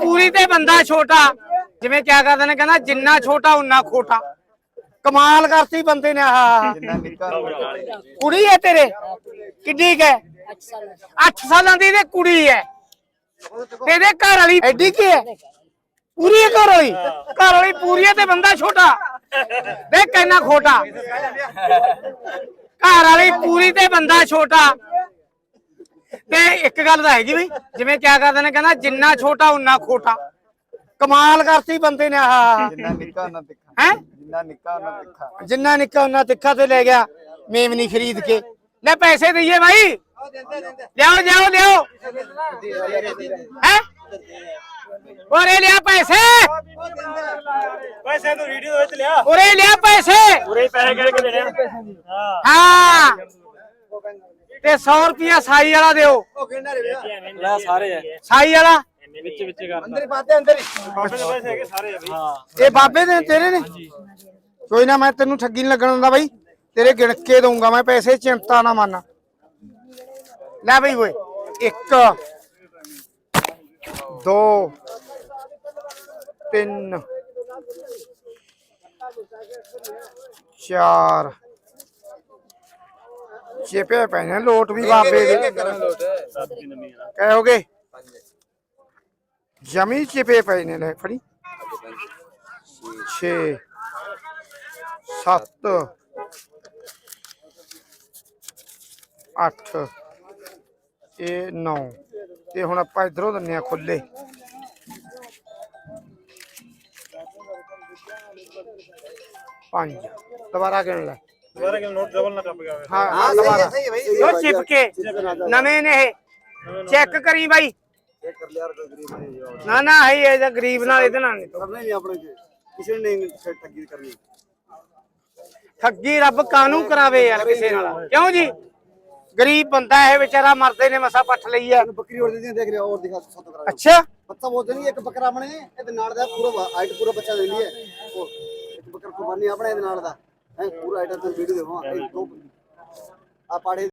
ਪੂਰੀ ਤੇ ਬੰਦਾ ਛੋਟਾ। ਜਿਵੇਂ ਕਿਆ ਕਰਦੇ ਨੇ ਕਹਿੰਦਾ ਜਿੰਨਾ ਛੋਟਾ ਉਨਾ ਖੋਟਾ। ਕਮਾਲ ਕਰਤੀ ਬੰਦੇ ਨੇ ਆਹ। ਕੁੜੀ ਹੈ ਤੇਰੇ? ਕਿੱਡੀ ਕੁ ਹੈ? 8 ਸਾਲਾਂ ਦੀ ਤੇ ਕੁੜੀ ਹੈ। ਤੇ ਇਹਦੇ ਘਰ ਵਾਲੀ ਐਡੀ ਕੀ ਹੈ? ਪੂਰੀ ਹੈ ਘਰ ਵਾਲੀ? ਘਰ ਵਾਲੀ ਪੂਰੀ ਹੈ ਤੇ ਬੰਦਾ ਛੋਟਾ? ਦੇਖ ਕਿੰਨਾ ਖੋਟਾ। ਘਰ ਵਾਲੀ ਪੂਰੀ ਤੇ ਬੰਦਾ ਛੋਟਾ। ਤੇ ਇੱਕ ਗੱਲ ਤਾਂ ਹੈਗੀ ਬਈ ਜਿਵੇਂ ਕਿਆ ਕਰਦੇ ਨੇ ਕਹਿੰਦਾ ਜਿੰਨਾ ਛੋਟਾ ਉਨਾ ਖੋਟਾ। ਕਮਾਲ ਕਰਤੀ ਬੰਦੇ ਨੇ ਆਹ। ਜਿੰਨਾ ਨਿੱਕਾ ਉਹਨਾਂ ਤਿੱਖਾ। ਹੈ? ਜਿੰਨਾ ਨਿੱਕਾ ਉਹਨਾਂ ਤਿੱਖਾ। ਜਿੰਨਾ ਨਿੱਕਾ ਉਹਨਾਂ ਤਿੱਖਾ ਤੇ ਲੈ ਗਿਆ ਮੇਮਨੀ ਖਰੀਦ ਕੇ। ਲੈ ਪੈਸੇ ਦਈਏ ਭਾਈ ਲਿਆਓ ਲਿਆਓ ਲਿਆਓ। ਹੈ? ਉਰੇ ਲਿਆ ਪੈਸੇ। ਪੈਸੇ ਤੂੰ ਵੀਡੀਓ ਵਿੱਚ ਲਿਆ। ਉਰੇ ਲਿਆ ਪੈਸੇ। ਪੂਰੇ ਪੈਸੇ ਕਿਹੜੇ ਕਿ ਦੇਣੇ ਹਾਂ ਹਾਂ। ਤੇ 100 ਰੁਪਿਆ ਸਾਈ ਵਾਲਾ ਦਿਓ। ਲੈ ਸਾਰੇ ਐ ਸਾਈ ਵਾਲਾ? ਵਿੱਚ ਵਿੱਚ ਕਰਦਾ ਪਾਤੇ ਅੰਦਰ ਇਹ ਬਾਬੇ ਦੇ ਤੇਰੇ ਨੇ? ਕੋਈ ਨਾ ਮੈਂ ਤੈਨੂੰ ਠੱਗੀ ਨਹੀਂ ਲੱਗਣ ਦਿੰਦਾ ਬਾਈ। ਤੇਰੇ ਗਿਣ ਕੇ ਦਊਂਗਾ ਮੈਂ ਪੈਸੇ ਚਿੰਤਾ ਨਾ ਮੰਨ। ਲੈ ਬਈ ਓਏ 1 2 3 4 ਛੇਪੇ ਪਏ ਨੇ ਲੋਟ ਵੀ ਬਾਬੇ ਦੇ। ਕਹੋਗੇ? ਜਮੀ ਛੇਪੇ ਪਏ ਲੈ ਫੜੀ। 6 7 8 ਇਹ 9 ਤੇ ਹੁਣ ਆਪਾਂ ਇਧਰੋਂ ਦੰਨੇ ਆ ਖੁੱਲੇ ਪੰਜ। ਦੁਬਾਰਾ ਗਿਣ ਲੈ? ਦੁਬਾਰਾ ਕਿ ਨੋਟ ਡਬਲ ਨਾ ਟੱਪ ਗਿਆ ਹੋਵੇ। ਹਾਂ ਹਾਂ ਦੁਬਾਰਾ। ਉਹ ਚਿਪ ਕੇ ਨਵੇਂ ਨੇ ਇਹ। ਚੈੱਕ ਕਰੀ ਬਾਈ। ਨਾ ਨਾ ਹੈ ਇਹ ਤਾਂ ਗਰੀਬ ਨਾਲ ਇਹਦੇ ਨਾਲ ਨਹੀਂ ਕਰਨਾ ਨਹੀਂ ਆਪਣੇ ਚ। ਕਿਸੇ ਨੇ ਨਹੀਂ ਠੱਗੀ ਕਰਨੀ। ਠੱਗੀ ਰੱਬ ਕਾਨੂੰ ਕਰਾਵੇ ਯਾਰ ਕਿਸੇ ਨਾਲ? ਕਿਉਂ ਜੀ? ਗਰੀਬ ਬੰਦਾ ਇਹ ਵਿਚਾਰਾ ਮਰਦੇ ਨੇ ਮਸਾ ਪੱਠ ਲਈ ਆ। ਬੱਕਰੀ ਹੋਰ ਦੇ ਦੇਖ ਰਿਹਾ ਹੋਰ ਦਿਖਾ ਸੱਤ ਕਰਾ ਅੱਛਾ। ਬੱਚਾ ਬੋਲਦੇ ਨਹੀਂ ਇੱਕ ਬੱਕਰਾ ਆਪਣੇ ਇਹਦੇ ਨਾਲ ਦਾ ਪੂਰਾ ਹਾਈਟ ਪੂਰਾ ਬੱਚਾ ਦੇ ਲਈ ਹੈ। ਉਹ ਇੱਕ ਬੱਕਰਾ ਕੁਰਬਾਨੀ ਆਪਣੇ ਇਹਦੇ ਨਾਲ ਦਾ। ਹੈ ਪੂਰਾ ਹਾਈਟ ਤੇ ਵੀਡੀਓ ਦੇਖੋ ਇਹ ਦੋ ਆ ਪਾੜੇ